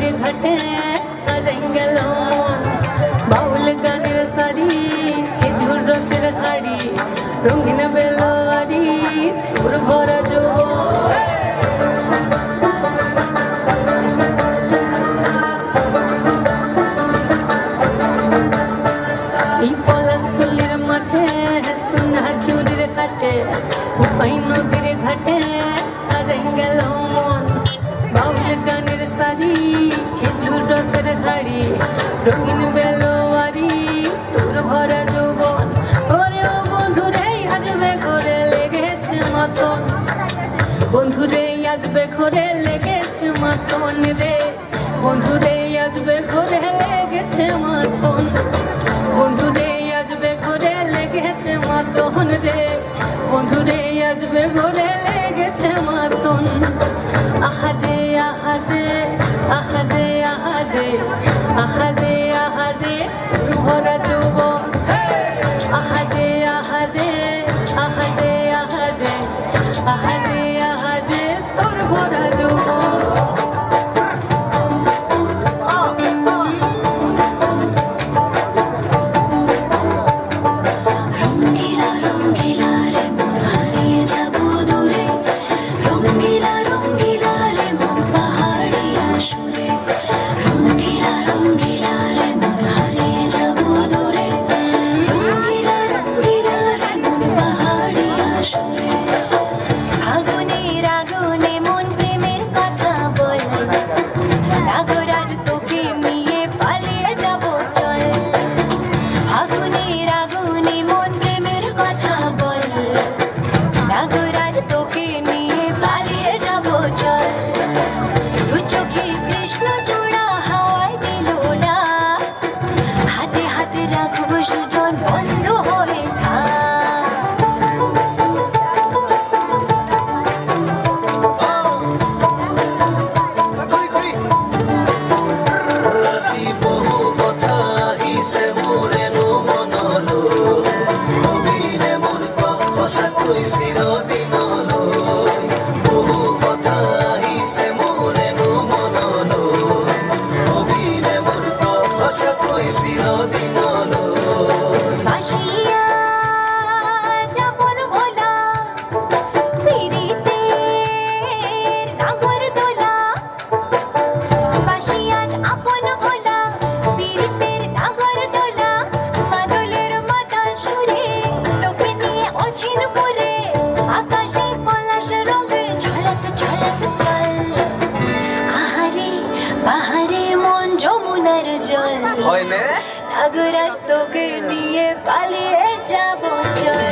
আমার ঘাটে আরেঙ্গেলো বাউল গানের সারি খেজুর রসের হাড়ি রঙিন বেলোয়ারি তোর ভরা এই পলাশতলির মাঠে সোনা চুরির ঘাটে উপাই নদীর ঘাটে আরেঙ্গেলো রঙিন বেলোয়ারি, তোর ভরা যৌবন। ওরে ও বন্ধুরে আজ বেঘরে লেগেছে মতন। বন্ধুরে আজ বেঘরে লেগেছে মতন রে। বন্ধুরে আজ বেঘরে লেগেছে মাতন। segura. চোখের জল নাগরাজ তোকে নিয়ে পালিয়ে যাব চল।